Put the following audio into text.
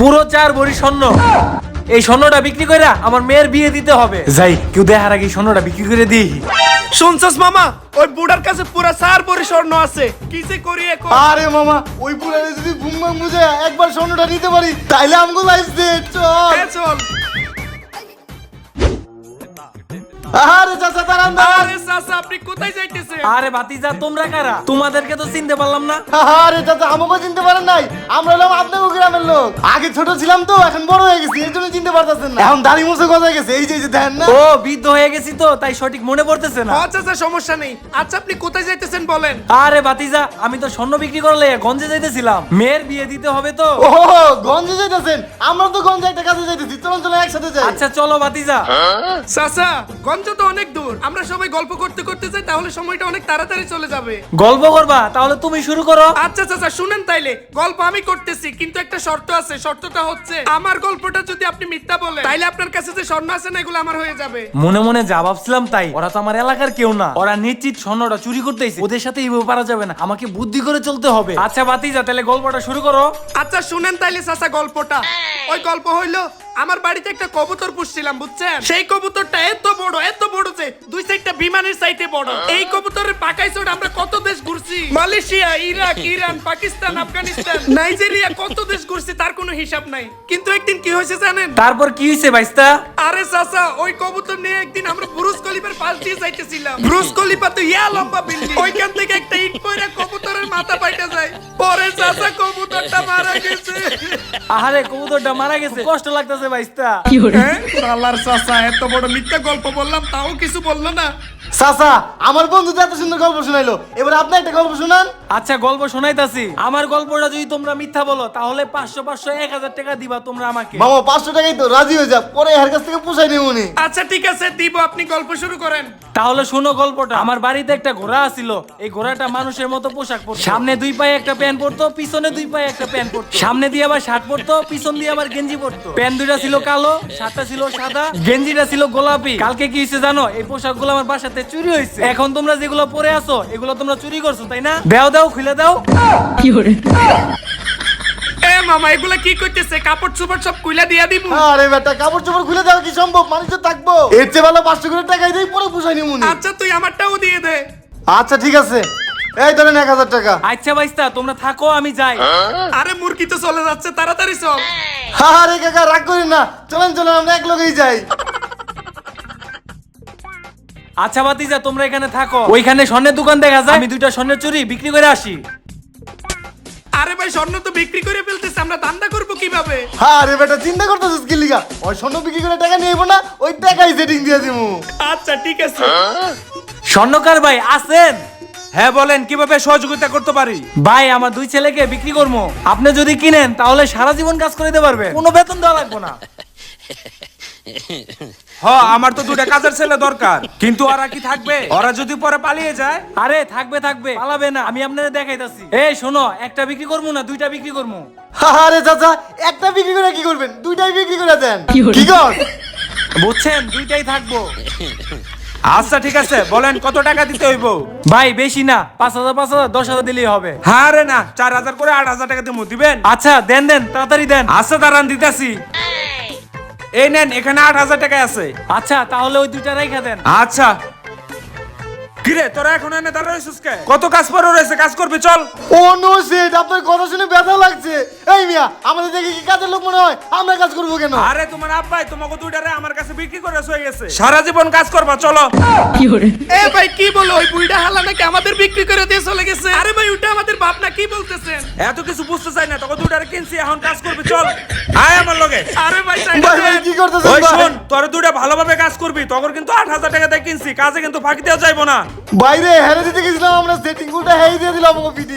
পুরো চার ভরি স্বর্ণ। এই স্বর্ণটা বিক্রি করে আমার মেয়ের বিয়ে দিতে হবে। যাই কেউ দেখার আগে এই স্বর্ণটা বিক্রি করে দিই। শুনছস মামা? ওই বুড়ার কাছে পুরা সার পরি স্বর্ণ আছে। কি যে করি এখন? আরে মামা ওই পুরানে যদি বুম বাম বুঝে একবার স্বর্ণটা নিতে পারি তাইলে আমগো লাইফ দে চল। হ্যাঁ, চল। আরে চাচা দাঁড়ান। আরে চাচা আপনি কোথায় যাইতেছেন? আরে ভাতিজা তোমরা কারা? তোমাদেরকে তো চিনতে পারলাম না। আরে চাচা আমাকে চিনতে পারেন নাই। আমরা হলাম আপনাকে গ্রামের লোক। আগে ছোট ছিলাম তো এখন বড় হয়ে গেছি এই জন্য চিনতে পারতেছেন না। এখন দাড়ি মুছে গজায় গেছে? এই যে এই যে দেন না। ও বৃদ্ধ হয়ে গেছি তো তাই সঠিক মনে পড়তেছে না। ও চাচা সমস্যা নেই। আচ্ছা আপনি কোথায় যাইতেছেন বলেন? আরে ভাতিজা আমি তো স্বর্ণ বিক্রি করলে গঞ্জে যাইতেছিলাম। মেয়ের বিয়ে দিতে হবে তো। ও গঞ্জে যাইতেছেন? আমরা তো গঞ্জে একটা কাজে যাইতেছি। চলুন চলুন একসাথে যাই। আচ্ছা চলো ভাতিজা। চাচা গঞ্জ তো অনেক দূর। আমরা সবাই গল্প করতে করতে যাই তাহলে সময়টা অনেক তাড়াতাড়ি চলে যাবে। গল্প করবা তাহলে তুমি শুরু করো। আচ্ছা চাচা শুনেন তাইলে। গল্প আমি করতেছি কিন্তু একটা শর্ত আছে। শর্তটা হচ্ছে আমার গল্পটা যদি আপনি মিথ্যা বলেন তাইলে আপনার কাছে যে স্বর্ণ আছে না এগুলো আমার হয়ে যাবে। মনে মনে যা ভাবছিলাম তাই। ওরা তো আমার এলাকার কেউ না। ওরা নিশ্চিত স্বর্ণটা চুরি করতেছে। ওদের সাথে এইভাবে পারা যাবে না। আমাকে বুদ্ধি করে চলতে হবে। আচ্ছা ভাতিজা তাহলে গল্পটা শুরু করো। আচ্ছা শুনেন তাইলে চাচা গল্পটা। ওই গল্প হইল আমার বাড়িতে একটা কবুতর পুষছিলাম বুঝছেন? সেই কবুতরটা এত বড় এত বড় যে দুই সাইডটা বিমানের সাইডে বড়। এই কবুতরের পাকাই চড় আমরা কত দেশ ঘুরছি? Malaysia Iraq Iran Pakistan Afghanistan. Nigeria কত দেশ ঘুরছি তার কোনো হিসাব নাই। কিন্তু একদিন কি হয়েছে জানেন? তারপর কি হয়েছে ভাইস্তা? আরে চাচা ওই কবুতর নিয়ে একদিন আমরা ব্রুজ কলিপার পাশ দিয়ে যাইতেছিলাম। ব্রুজ কলিপা তো ইয়া লম্বা বিল্ডিং ওইখান থেকে একটা ইট পয়রা কবুতরের মাথা পাইটা যায়। পরে চাচা গেছে আহারে কবুতরটা মারা গেছে। কষ্ট লাগতেছে ভাইস্তা। হ্যাঁ? শালার চাচা এত বড় মিথ্যা গল্প বললাম তাও কিছু বলল না। চাচা আমার বন্ধু এত সুন্দর গল্প শোনাইলো। এবার আপনি একটা গল্প শুনান। আচ্ছা গল্প শোনাইতাছি। আমার গল্পটা যদি তোমরা মিথ্যা বলো তাহলে পাঁচশো পাঁচশো এক হাজার টাকা দিবা তোমরা আমাকে। মামা পাঁচশো টাকাই তো রাজি হয়ে যা। পরে এর কাছ থেকে পুষাই নিব উনি আচ্ছা ঠিক আছে দিব আপনি গল্প শুরু করেন। তাহলে শোনো গল্পটা। আমার বাড়িতে একটা ঘোড়া আছিল। এই ঘোড়াটা মানুষের মতো পোশাক পরতো। সামনে দুই পায়ে একটা প্যান্ট পরতো পিছনে দুই পায়ে একটা প্যান্ট পরতো। সামনে দিয়ে আবার শার্ট পরতো পিছন দিয়ে আবার গেঞ্জি পরতো। প্যান্ট দুইটা ছিল কালো শার্টটা ছিল সাদা গেঞ্জিটা ছিল গোলাপি। কালকে কি হয়েছে জানো? এই পোশাকগুলো আমার বাসাতে চুরি হয়েছে। এখন তোমরা যেগুলো পরে আছো এগুলো তোমরা চুরি করছ তাই না? দাও দাও খুলে দাও। এ মামা এগুলা কি করতেছে? কাপড় চোপড় সব কুইলা দিয়া দিব আরে বেটা কাপড় চোপড় খুলে দেওয়া কি সম্ভব? মানুষ তো থাকব। এর চেয়ে ভালো পাঁচশো করে টাকাই দেই পরে পুষাই আচ্ছা তুই আমারটাও দিয়ে দে। আচ্ছা ঠিক আছে। এই ধরেন এক হাজার টাকা। আচ্ছা ভাইস্তা তোমরা থাকো আমি যাই। আরে মুরগি তো চলে যাচ্ছে তাড়াতাড়ি চল। আরে কাকা রাগ করেন না। চলেন চলেন আমরা এক লগেই যাই। আচ্ছা বাতিজা তোমরা এখানে থাকো। ওইখানে স্বর্ণের দোকান দেখা যায়। আমি দুইটা স্বর্ণের চুরি বিক্রি করে আসি। আরে ভাই স্বর্ণ তো বিক্রি করে ফেলতেছে আমরা দান্দা করব কীভাবে? আরে বেটা চিন্তা করতেছিস কি লিগা? ওই স্বর্ণ বিক্রি করে টাকা নিয়ে না ওই টাকাই সেটিং দিয়ে দিমু। আচ্ছা ঠিক আছে। স্বর্ণকার ভাই আছেন? হ্যাঁ বলেন কীভাবে সহযোগিতা করতে পারি? ভাই আমার দুই ছেলেকে বিক্রি করব। আপনি যদি কিনেন তাহলে সারা জীবন কাজ করে দিতে পারবে কোনো বেতন দেওয়া লাগবে না। হ আমার তো দুটা কাজের ছেলে দরকার। কিন্তু ওরা কি থাকবে? ওরা যদি পরে পালিয়ে যায়? আরে থাকবে থাকবে। পালাবে না। আমি আপনাদের দেখাইতাছি। এই শোনো একটা বিক্রি করব না দুইটা বিক্রি করব। আরে চাচা একটা বিক্রি করে কি করবেন? দুইটাই বিক্রি করে দেন। কি কর? বুঝছেন দুইটাই থাকব। আচ্ছা ঠিক আছে বলেন কত টাকা দিতে হইব? ভাই বেশি না পাঁচ হাজার পাঁচ হাজার দশ হাজার দিলেই হবে। হ্যাঁ রে না চার হাজার করে আট হাজার টাকা দিবো দিবেন? আচ্ছা দেন দেন তাড়াতাড়ি দেন। আচ্ছা দাঁড়ান দিতেছি। এই। নেন এখানে আট হাজার টাকা আছে। আচ্ছা তাহলে ওই দুইটা রেখা দেন। আচ্ছা। কিরে তোরা এখন এনে দাঁড়া রয়েছিস কে? কত কাজ পরে রয়েছে কাজ করবি চল। ও নো সেট আপনার কথা শুনে ব্যথা লাগছে। এই মিয়া আমাদের দেখে কি কাজের লোক মনে হয়? আমরা কাজ করব কেন? আরে তোমার আব্বাই তোমাকে দুইটারে আমার কাছে বিক্রি করে হয়ে গেছে। সারা জীবন কাজ করবা চলো। এ ভাই কি বলো? ওই বুইড়া হালা নাকি আমাদের বিক্রি করে দিয়ে চলে গেছে? আরে ভাই ওটা আমাদের বাপ না কি বলতেছেন? এত কিছু বুঝতে চাই না তোকে দুইটারে কিনছি এখন কাজ করবি চল। আয় আমার লগে। আরে ভাই ভাই কি করতেছ ভাই? শুন তোর দুইটা ভালোভাবে কাজ করবি তখন কিন্তু আট হাজার টাকা দিয়ে কিনছি কাজে কিন্তু ফাঁকি দেওয়া যাইবো না। বাইরে হেরে দিতে গেছিলাম আমরা সেটিংগুলো হেই দিয়ে দিলাম আমাকে পিটি